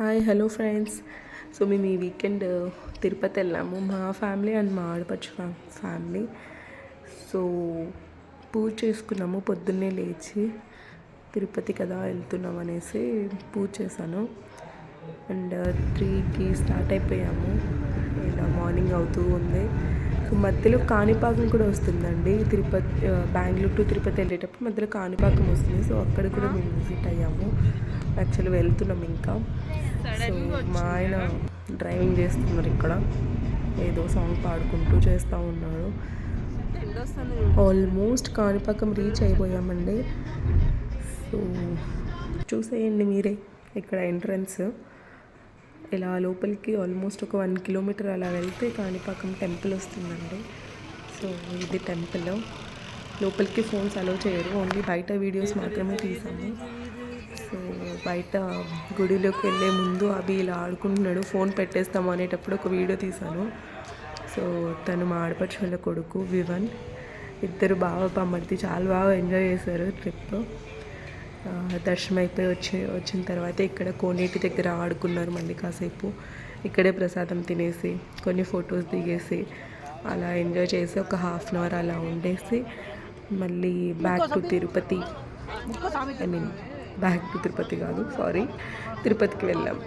Hi hello friends so మేము ఈ weekend uh, Tirupati వెళ్ళాము. మా ఫ్యామిలీ అండ్ మా ఆడపడుచు ఫ్యామిలీ సో పూజ చేసుకున్నాము. పొద్దున్నే లేచి తిరుపతి కదా వెళ్తున్నాం అనేసి పూజ చేశాను. అండ్ uh, త్రీకి స్టార్ట్ అయిపోయాము. ఇలా మార్నింగ్ అవుతూ ఉంది. మధ్యలో కాణిపాకం కూడా వస్తుందండి. తిరుపతి బెంగళూరు టు తిరుపతి వెళ్ళేటప్పుడు మధ్యలో కాణిపాకం వస్తుంది. సో అక్కడ కూడా మేము విజిట్ అయ్యాము. యాక్చువల్లీ వెళ్తున్నాం ఇంకా. సో మా ఆయన డ్రైవింగ్ చేస్తున్నారు ఇక్కడ. ఏదో సాంగ్ పాడుకుంటూ చేస్తూ ఉన్నారు. ఆల్మోస్ట్ కాణిపాకం రీచ్ అయిపోయామండి. సో చూసేయండి మీరే ఇక్కడ ఎంట్రన్స్. ఇలా లోపలికి ఆల్మోస్ట్ ఒక వన్ కిలోమీటర్ అలా వెళ్తే కాణిపాకం టెంపుల్ వస్తుందండి. సో ఇది టెంపుల్. లోపలికి ఫోన్స్ అలో చేయరు. ఓన్లీ బయట వీడియోస్ మాత్రమే తీసాము. సో బయట గుడిలోకి వెళ్ళే ముందు అవి ఇలా ఆడుకుంటున్నాడు. ఫోన్ పెట్టేస్తాము అనేటప్పుడు ఒక వీడియో తీశాను సో తను మా ఆడపడుచు వాళ్ళ కొడుకు వివన్. ఇద్దరు బాగా పమ్మడితే చాలా బాగా ఎంజాయ్ చేశారు ట్రిప్. దర్శనం అయిపోయి వచ్చి వచ్చిన తర్వాత ఇక్కడ కోనేటి దగ్గర ఆడుకున్నారు మళ్ళీ కాసేపు. ఇక్కడే ప్రసాదం తినేసి కొన్ని ఫొటోస్ దిగేసి అలా ఎంజాయ్ చేసి ఒక హాఫ్ అన్ అవర్ అలా ఉండేసి మళ్ళీ back to Tirupati. I mean back to Tirupati కాదు సారీ తిరుపతికి వెళ్ళాం.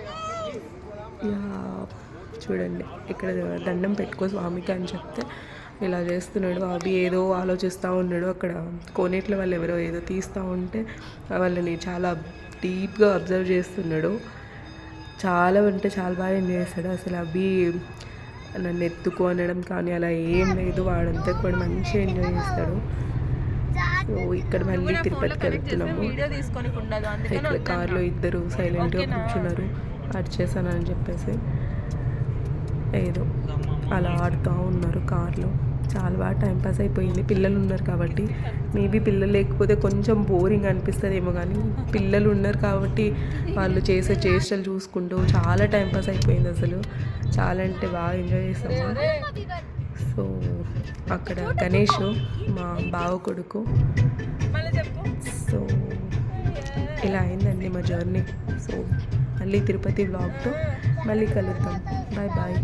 చూడండి ఇక్కడ దండం పెట్టుకో స్వామికి అని చెప్తే ఇలా చేస్తున్నాడు అవి ఏదో ఆలోచిస్తూ ఉన్నాడు అక్కడ. కోనేట్ల వాళ్ళు ఎవరో ఏదో తీస్తూ ఉంటే వాళ్ళని చాలా డీప్గా అబ్జర్వ్ చేస్తున్నాడు. చాలా అంటే చాలా బాగా ఎంజాయ్ చేస్తాడు. అసలు అవి నన్ను ఎత్తుకో అనడం కానీ అలా ఏం లేదు. వాడంతా కూడా మంచిగా ఎంజాయ్ చేస్తాడు. సో ఇక్కడ మళ్ళీ తిరుపతికి వెళ్తున్నాము. ఇక్కడ కార్లో ఇద్దరు సైలెంట్గా కూర్చున్నారు. అడిచేసానని చెప్పేసి. ఏదో అలా ఆడుతూ ఉన్నారు కార్లో. చాలా బాగా టైంపాస్ అయిపోయింది. పిల్లలు ఉన్నారు కాబట్టి. మేబీ పిల్లలు లేకపోతే కొంచెం బోరింగ్ అనిపిస్తుందేమో కానీ పిల్లలు ఉన్నారు కాబట్టి వాళ్ళు చేసే చేష్టలు చూసుకుంటూ చాలా టైంపాస్ అయిపోయింది అసలు. చాలా అంటే బాగా ఎంజాయ్ చేసాము సో అక్కడ గణేష్ మా బావ కొడుకు. సో ఇలా అయిందండి మా జర్నీ సో మళ్ళీ తిరుపతి బ్లాగ్తో మళ్ళీ కలుద్దాం. Bye bye